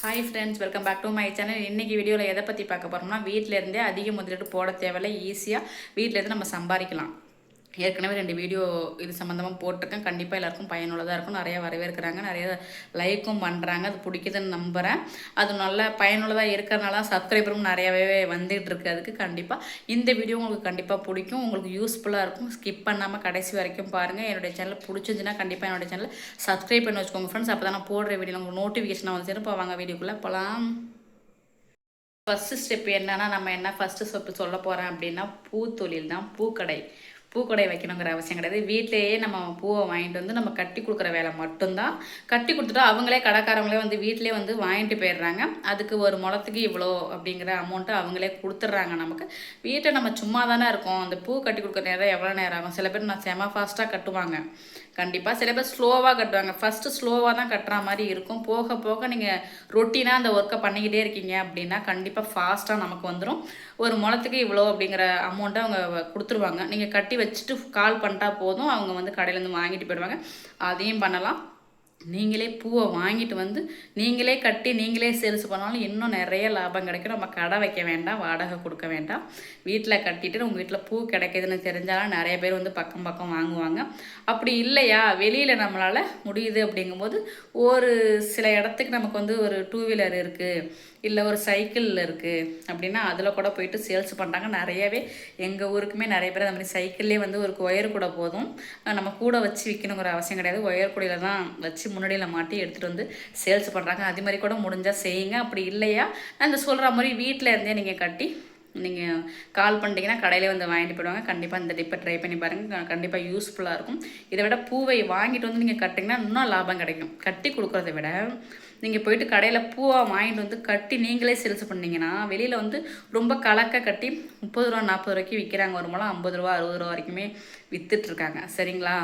Hi friends welcome back to my channel இன்றைக்கி வீடியோவில் எதை பற்றி பார்க்க போகிறோம்னா வீட்டிலேருந்தே அதிக முதலீடு போட தேவையில்ல ஈஸியாக வீட்டில் இருந்து நம்ம சம்பாதிக்கலாம். ஏற்கனவே ரெண்டு வீடியோ இது சம்மந்தமாக போட்டிருக்கேன். கண்டிப்பாக எல்லாருக்கும் பயனுள்ளதாக இருக்கும். நிறையா வரவேற்கிறாங்க. நிறைய லைக்கும் பண்ணுறாங்க அது பிடிக்குதுன்னு நம்புகிறேன் அது நல்ல பயனுள்ளதாக இருக்கிறனால சப்ஸ்கிரைபரும் நிறையாவே வந்துகிட்டு இருக்கு அதுக்கு கண்டிப்பாக இந்த வீடியோ உங்களுக்கு கண்டிப்பாக பிடிக்கும். உங்களுக்கு யூஸ்ஃபுல்லாக இருக்கும். ஸ்கிப் பண்ணாமல் கடைசி வரைக்கும் பாருங்கள் என்னுடைய சேனல் பிடிச்சிருந்துச்சுன்னா கண்டிப்பாக என்னுடைய சேனலை சப்ஸ்கிரைப் பண்ணி வச்சுக்கோங்க ஃப்ரெண்ட்ஸ் அப்போ தான் நான் போடுற வீடியோ உங்களுக்கு நோட்டிஃபிகேஷன் வந்து இப்போ வாங்க வீடியோக்குள்ளே போகலாம் ஃபஸ்ட்டு ஸ்டெப் என்னன்னா நம்ம என்ன ஃபஸ்ட்டு ஸ்டெப் சொல்ல போகிறேன் அப்படின்னா பூத்தொழில் தான். பூக்கடை. பூக்கடை வைக்கணுங்கிற அவசியம் கிடையாது. வீட்டிலேயே நம்ம பூவை வாங்கிட்டு வந்து நம்ம கட்டி கொடுக்குற வேலை மட்டும்தான். கட்டி கொடுத்துட்டா அவங்களே கடைக்காரங்களே வந்து வீட்டிலே வந்து வாங்கிட்டு போயிடுறாங்க. அதுக்கு ஒரு முளத்துக்கு இவ்வளோ அப்படிங்கிற அமௌண்ட்டை அவங்களே கொடுத்துட்றாங்க நமக்கு. வீட்டை நம்ம சும்மா தானே இருக்கோம். அந்த பூ கட்டி கொடுக்குற நேரம் எவ்வளோ நேரம் ஆகும்? சில பேர் நான் செம ஃபாஸ்ட்டாக கட்டுவாங்க. கண்டிப்பாக சில பேர் ஸ்லோவாக கட்டுவாங்க. ஃபஸ்ட்டு ஸ்லோவாக தான் கட்டுற மாதிரி இருக்கும். போக போக நீங்கள் ரொட்டீனாக அந்த ஒர்க்கை பண்ணிக்கிட்டே இருக்கீங்க அப்படின்னா கண்டிப்பாக ஃபாஸ்ட்டாக நமக்கு வந்துடும் ஒரு முளத்துக்கு இவ்வளோ அப்படிங்கிற அமௌண்ட்டை அவங்க கொடுத்துருவாங்க. நீங்கள் கட்டி வச்சுட்டு கால் பண்ணிட்டா போதும். அவங்க வந்து கடையிலேருந்து வாங்கிட்டு போயிடுவாங்க. அதையும் பண்ணலாம். நீங்களே பூவை வாங்கிட்டு வந்து நீங்களே கட்டி நீங்களே சேல்ஸ் பண்ணாலும் இன்னும் நிறைய லாபம் கிடைக்கும். நம்ம கடை வைக்க வேண்டாம் வாடகை கொடுக்க வேண்டாம். வீட்டில் கட்டிட்டு உங்கள் வீட்டில் பூ கிடைக்குதுன்னு தெரிஞ்சாலும் நிறைய பேர் வந்து பக்கம் பக்கம் வாங்குவாங்க. அப்படி இல்லையா? வெளியில் நம்மளால் முடியுது அப்படிங்கும்போது ஒரு சில இடத்துக்கு நமக்கு வந்து ஒரு டூ வீலர் இருக்குது இல்லை ஒரு சைக்கிள் இருக்குது அப்படின்னா அதில் கூட போயிட்டு சேல்ஸ் பண்ணுறாங்க நிறையவே எங்கள் ஊருக்குமே நிறைய பேர் அந்த மாதிரி சைக்கிள்லேயே வந்து ஒரு ஒயர் கூட போதும். நம்ம கூட வச்சு விற்கணுங்கிற அவசியம் கிடையாது. ஒயர் கூடையில் தான் வச்சு முன்னாடியில் மாட்டி எடுத்துகிட்டு வந்து சேல்ஸ் பண்ணுறாங்க அது மாதிரி கூட முடிஞ்சால் செய்யுங்க. அப்படி இல்லையா? நான் இந்த சொல்கிற மாதிரி வீட்டில் இருந்தே நீங்கள் கட்டி நீங்கள் கால் பண்ணிட்டீங்கன்னா கடையிலே வந்து வாங்கிட்டு போயிடுவாங்க. கண்டிப்பாக இந்த டிப்பை ட்ரை பண்ணி பாருங்கள் கண்டிப்பாக யூஸ்ஃபுல்லாக இருக்கும். இதை விட பூவை வாங்கிட்டு வந்து நீங்கள் கட்டிங்கன்னா இன்னும் லாபம் கிடைக்கும். கட்டி கொடுக்குறத விட நீங்கள் போயிட்டு கடையில் பூவாக வாங்கிட்டு வந்து கட்டி நீங்களே சேல்ஸ் பண்ணீங்கன்னா வெளியில் வந்து ரொம்ப கலக்க கட்டி முப்பது ரூபா நாற்பது ரூபாய்க்கு விற்கிறாங்க ஒரு மூலம் ஐம்பது ரூபா அறுபது ரூபா வரைக்குமே விற்றுட்ருக்காங்க சரிங்களா?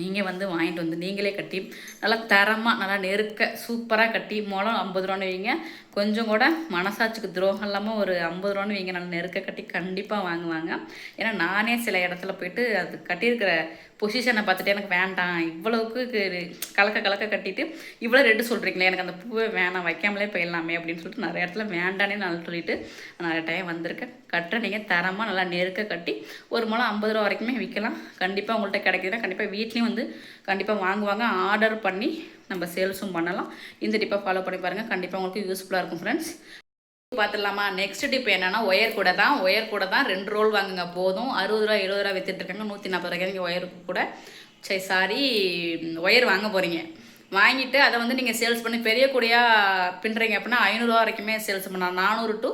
நீங்கள் வந்து வாங்கிட்டு வந்து நீங்களே கட்டி நல்லா தரமாக நல்லா நெருக்க சூப்பராக கட்டி மொளம் ஐம்பது ரூபான்னு வைங்க. கொஞ்சம் கூட மனசாட்சிக்கு துரோகம் இல்லாமல் ஒரு ஐம்பது ரூபான்னு வைங்க. நான் நெருக்க கட்டி கண்டிப்பாக வாங்குவாங்க. ஏன்னா நானே சில இடத்துல போயிட்டு அது கட்டியிருக்கிற பொசிஷனை பார்த்துட்டு எனக்கு வேண்டாம். இவ்வளவுக்கு கலக்க கலக்க கட்டிட்டு இவ்வளோ ரெட்டு சொல்கிறீங்களே எனக்கு அந்த பூவை வேணாம் வைக்காமலே போயிடலாமே அப்படின்னு சொல்லிட்டு நிறைய இடத்துல வேண்டானே நான் சொல்லிட்டு நிறைய டைம் வந்திருக்கேன். கட்டுற நீங்கள் தரமாக நல்லா நெருக்க கட்டி ஒரு மூலம் ஐம்பது ரூபா வரைக்குமே விற்கலாம். கண்டிப்பாக உங்கள்கிட்ட கிடைக்குதுன்னா கண்டிப்பாக வீட்லேயும் வந்து கண்டிப்பாக வாங்குவாங்க. ஆர்டர் பண்ணி நம்ம சேல்ஸும் பண்ணலாம். இந்த டிப்பை ஃபாலோ பண்ணி பாருங்கள் கண்டிப்பாக உங்களுக்கு யூஸ்ஃபுல்லாக இருக்கும் ஃப்ரெண்ட்ஸ் பார்த்துடலாமா நெக்ஸ்ட் டிப் என்னென்னா ஒயர் கூட தான். ஒயர் கூட தான் ரெண்டு ரோல் வாங்குங்க. போதும். அறுபது ரூபா எழுபது ரூபா வித்துட்ருக்காங்க நூற்றி நாற்பது ரூபாய்க்கு நீங்கள் ஒயர் கூட. சரி சாரி ஒயர் வாங்க போகிறீங்க வாங்கிட்டு அதை வந்து நீங்கள் சேல்ஸ் பண்ணி பெரிய கூடையாக பின்னுறீங்க அப்படின்னா ஐநூறுரூவா வரைக்குமே சேல்ஸ் பண்ணலாம். நானூறு டு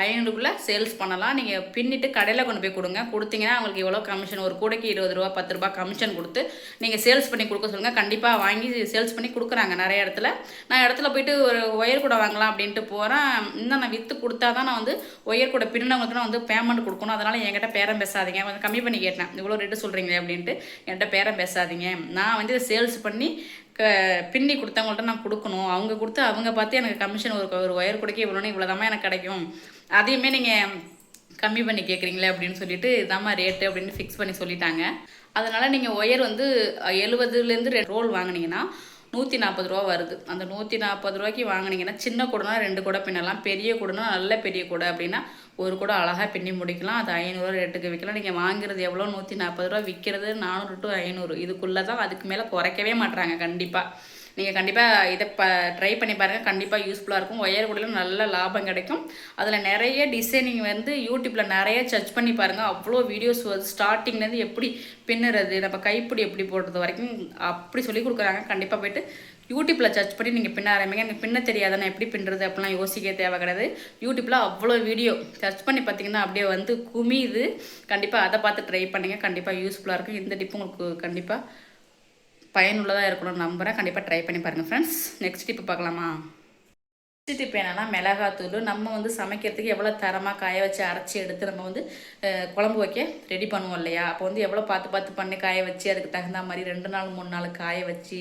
ஐநூறுக்குள்ளே சேல்ஸ் பண்ணலாம். நீங்கள் பின்னிட்டு கடையில் கொண்டு போய் கொடுங்க. கொடுத்தீங்கன்னா அவங்களுக்கு எவ்வளோ கமிஷன் ஒரு கூடைக்கு இருபது ரூபா பத்து ரூபா கமிஷன் கொடுத்து நீங்கள் சேல்ஸ் பண்ணி கொடுக்க சொல்லுங்கள் கண்டிப்பாக வாங்கி சேல்ஸ் பண்ணி கொடுக்குறாங்க நிறைய இடத்துல. நான் இடத்துல போயிட்டு ஒரு ஒயர் கூட வாங்கலாம் அப்படின்ட்டு போகிறேன் இன்னும் நான் விற்று கொடுத்தா தான் நான் வந்து ஒயர் கூட பின்னவங்களுக்கு நான் வந்து பேமெண்ட் கொடுக்கணும். அதனால் என்கிட்ட பேரம் பேசாதீங்க. கொஞ்சம் கம்மி பண்ணி கேட்டேன். இவ்வளோ ரேட்டு சொல்கிறீங்களே அப்படின்ட்டு என்கிட்ட பேரம் பேசாதீங்க. நான் வந்து சேல்ஸ் பண்ணி க பின்னி கொடுத்தவங்கள்ட்ட நான் கொடுக்கணும். அவங்க கொடுத்து அவங்க பார்த்து எனக்கு கமிஷன் ஒரு ஒரு ஒயர் கொடுக்க இவ்வளோன்னு இவ்வளோதாம்மா எனக்கு கிடைக்கும். அதையுமே நீங்கள் கம்மி பண்ணி கேட்குறீங்களே அப்படின்னு சொல்லிட்டு இதாம்மா ரேட்டு அப்படின்னு ஃபிக்ஸ் பண்ணி சொல்லிட்டாங்க. அதனால் நீங்கள் ஒயர் வந்து எழுபதுலேருந்து ரெண்டு ரோல் வாங்கினீங்கன்னா நூற்றி நாற்பது ரூபா வருது. அந்த நூற்றி நாற்பது ரூபாய்க்கு வாங்கினீங்கன்னா சின்ன கூடனா ரெண்டு கூட பின்னலாம் பெரிய கூடனா நல்ல பெரிய கூடை அப்படின்னா ஒரு கூட அழகாக பின்னி முடிக்கலாம். அது ஐநூறுரூவா ரேட்டுக்கு விற்கலாம் நீங்கள் வாங்குறது எவ்வளோ? நூற்றி நாற்பது ரூபா விற்கிறது நானூறு டு ஐநூறு. இதுக்குள்ளே தான் அதுக்கு மேலே குறைக்கவே மாட்டுறாங்க கண்டிப்பாக நீங்கள் கண்டிப்பாக இதை ப ட்ரை பண்ணி பாருங்கள் கண்டிப்பாக யூஸ்ஃபுல்லாக இருக்கும். ஒயர் கூடையில் நல்ல லாபம் கிடைக்கும். அதில் நிறைய டிசைனிங் வந்து யூடியூப்பில் நிறைய சர்ச் பண்ணி பாருங்கள் அவ்வளோ வீடியோஸ் வருது ஸ்டார்டிங்லேருந்து எப்படி பின்னுறது நம்ம கைப்பிடி எப்படி போடுறது வரைக்கும் அப்படி சொல்லி கொடுக்குறாங்க. கண்டிப்பாக போயிட்டு யூடியூப்பில் சர்ச் பண்ணி நீங்கள் பின்ன ஆரம்பிங்க. எனக்கு பின்ன தெரியாதானே எப்படி பின்னுறது அப்படிலாம் யோசிக்க தேவை கிடையாது. யூடியூப்பில் அவ்வளோ வீடியோ சர்ச் பண்ணி பார்த்தீங்கன்னா அப்படியே வந்து குமியுது. கண்டிப்பாக அதை பார்த்து ட்ரை பண்ணுங்கள் கண்டிப்பாக யூஸ்ஃபுல்லாக இருக்கும். இந்த டிப்பு உங்களுக்கு கண்டிப்பாக பயனுள்ளதாக இருக்கணும்னு நம்புகிறேன் கண்டிப்பாக ட்ரை பண்ணி பாருங்கள் ஃப்ரெண்ட்ஸ் நெக்ஸ்ட் டிப்பு பார்க்கலாமா? நெக்ஸ்ட் இப்போ என்னென்னா மிளகாத்தூள் நம்ம வந்து சமைக்கிறதுக்கு எவ்வளோ தரமாக காய வச்சு அரைச்சி எடுத்து நம்ம வந்து குழம்பு வைக்க ரெடி பண்ணுவோம் இல்லையா? அப்போ வந்து எவ்வளோ பார்த்து பார்த்து பண்ணி காய வச்சு அதுக்கு தகுந்த மாதிரி ரெண்டு நாள் மூணு நாள் காய வச்சு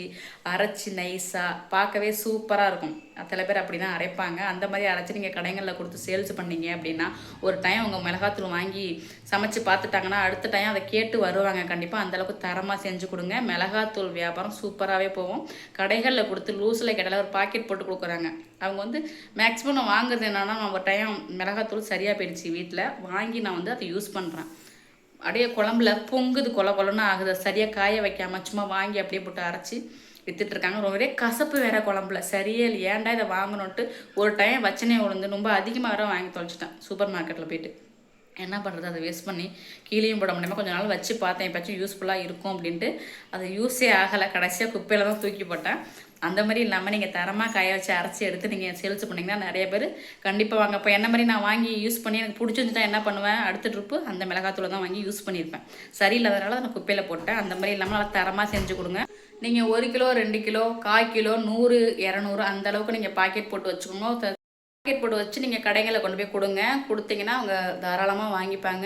அரைச்சி நைஸாக பார்க்கவே சூப்பராக இருக்கும். சில பேர் அப்படி தான் அரைப்பாங்க. அந்த மாதிரி அரைச்சி நீங்கள் கடைகளில் கொடுத்து சேல்ஸ் பண்ணீங்க அப்படின்னா ஒரு டைம் உங்கள் மிளகாத்தூள் வாங்கி சமைச்சு பார்த்துட்டாங்கன்னா அடுத்த டைம் அதை கேட்டு வருவாங்க. கண்டிப்பாக அந்தளவுக்கு தரமாக செஞ்சு கொடுங்க. மிளகாத்தூள் வியாபாரம் சூப்பராகவே போகும். கடைகளில் கொடுத்து லூஸில் கேட்டால ஒரு பாக்கெட் போட்டு கொடுக்குறாங்க. அவங்க வந்து மேக்ஸிமம் நான் வாங்குறது என்னென்னா நான் ஒரு டைம் மிளகாத்தூள் சரியாக போயிடுச்சு வீட்டில் வாங்கி நான் வந்து அதை யூஸ் பண்ணுறேன் அப்படியே குழம்புல பொங்குது கொல கொலன்னு ஆகுது. சரியாக காய வைக்காமல் சும்மா வாங்கி அப்படியே போட்டு அரைச்சி வித்துட்ருக்காங்க ரொம்பவே கசப்பு வேற குழம்புல. சரியே இல்லை ஏன்டா இதை வாங்கணுன்ட்டு ஒரு டைம் வச்சனே உளுந்து ரொம்ப அதிகமாக வேற வாங்கி தொலைச்சிட்டேன். சூப்பர் மார்க்கெட்டில் போயிட்டு. என்ன பண்ணுறது அதை வேஸ்ட் பண்ணி கீழேயும் போட முடியாமல் கொஞ்ச நாள் வச்சு பார்த்தேன். எப்போச்சும் யூஸ்ஃபுல்லாக இருக்கும் அப்படின்ட்டு. அது யூஸே ஆகலை. கடைசியாக குப்பையில் தான் தூக்கி போட்டேன். அந்த மாதிரி இல்லாமல் நீங்கள் தரமாக காய வச்சு அரைச்சி எடுத்து நீங்கள் சேல்ஸ் பண்ணிங்கன்னா நிறைய பேர் கண்டிப்பாக வாங்க. இப்போ என்ன மாதிரி நான் வாங்கி யூஸ் பண்ணி எனக்கு பிடிச்சிருந்துட்டா என்ன பண்ணுவேன்? அடுத்த ட்ரிப்பு அந்த மிளகாத்தூளை தான் வாங்கி யூஸ் பண்ணியிருப்பேன். சரியில்லாதனால நான் குப்பையில் போட்டேன். அந்த மாதிரி இல்லாமல் நல்லா தரமாக செஞ்சு கொடுங்க. நீங்கள் ஒரு கிலோ ரெண்டு கிலோ கால் கிலோ நூறு இரநூறு அந்த அளவுக்கு நீங்கள் பாக்கெட் போட்டு வச்சுக்கணும் பாக்கெட் போட்டு வச்சு நீங்கள் கடைகளில் கொண்டு போய் கொடுங்க. கொடுத்தீங்கன்னா அவங்க தாராளமாக வாங்கிப்பாங்க.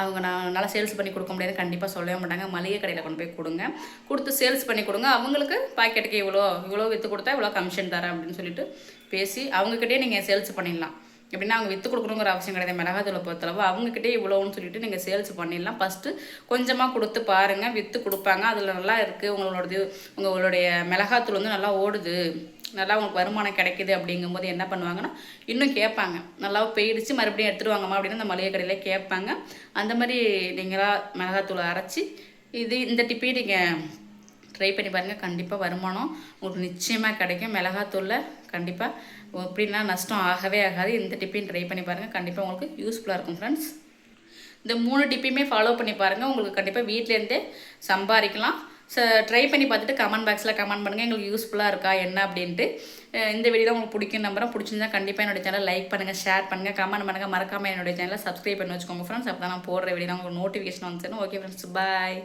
அவங்க நான் நல்லா சேல்ஸ் பண்ணி கொடுக்க முடியாது. கண்டிப்பாக சொல்லவே மாட்டாங்க. மளிகை கடையில் கொண்டு போய் கொடுங்க. கொடுத்து சேல்ஸ் பண்ணி கொடுங்க. அவங்களுக்கு பாக்கெட்டுக்கு இவ்வளோ இவ்வளோ விற்று கொடுத்தா இவ்வளோ கமிஷன் தரேன் அப்படின்னு சொல்லிட்டு பேசி அவங்கக்கிட்டே நீங்கள் சேல்ஸ் பண்ணிடலாம். எப்படின்னா அவங்க விற்று கொடுக்கணுங்கிற அவசியம் கிடையாது. மிளகாத்தூளை பொறுத்தளவு அவங்கக்கிட்டே இவ்வளோன்னு சொல்லிட்டு நீங்கள் சேல்ஸ் பண்ணிடலாம். ஃபஸ்ட்டு கொஞ்சமாக கொடுத்து பாருங்கள் விற்று கொடுப்பாங்க. அதில் நல்லா இருக்குது உங்களோடது உங்களுடைய மிளகாத்தூள் வந்து நல்லா ஓடுது. நல்லா உங்களுக்கு வருமானம் கிடைக்குது அப்படிங்கும்போது என்ன பண்ணுவாங்கன்னா இன்னும் கேட்பாங்க. நல்லா போயிடுச்சு மறுபடியும் எடுத்துகிட்டு வாங்கம்மா அப்படின்னு அந்த மளிகை கடையில் கேட்பாங்க. அந்த மாதிரி நீங்களாக மிளகாத்தூளை அரைச்சி இது இந்த டிப்பையும் நீங்கள் ட்ரை பண்ணி பாருங்கள் கண்டிப்பாக வருமானம் உங்களுக்கு நிச்சயமாக கிடைக்கும். மிளகாத்தூளில் கண்டிப்பாக எப்படின்னா நஷ்டம் ஆகவே ஆகாது. இந்த டிப்பையும் ட்ரை பண்ணி பாருங்கள் கண்டிப்பாக உங்களுக்கு யூஸ்ஃபுல்லாக இருக்கும் ஃப்ரெண்ட்ஸ் இந்த மூணு டிப்பையுமே ஃபாலோ பண்ணி பாருங்கள் உங்களுக்கு கண்டிப்பாக வீட்டிலேருந்தே சம்பாதிக்கலாம். ஸோ ட்ரை பண்ணி பார்த்துட்டு கமெண்ட் பாக்ஸில் கமெண்ட் பண்ணுங்கள் எங்களுக்கு யூஸ்ஃபுல்லாக இருக்கா என்ன அப்படின்ட்டு. இந்த வீடியோ உங்களுக்கு பிடிக்கும் நம்புறேன் பிடிச்சிருந்தா கண்டிப்பாக என்னோடய சேனல் லைக் பண்ணுங்கள் ஷேர் பண்ணுங்கள் கமெண்ட் பண்ணுங்கள் மறக்காமல் என்னோடய சேனலை சப்ஸ்கிரைப் பண்ணி வச்சுக்கோங்க ஃப்ரெண்ட்ஸ் அப்போ தான் நான் போடுற வீடியோ உங்களுக்கு நோட்டிஃபிகேஷன் வந்துச்சுன்னு ஓகே ஃப்ரெண்ட்ஸ் பாய்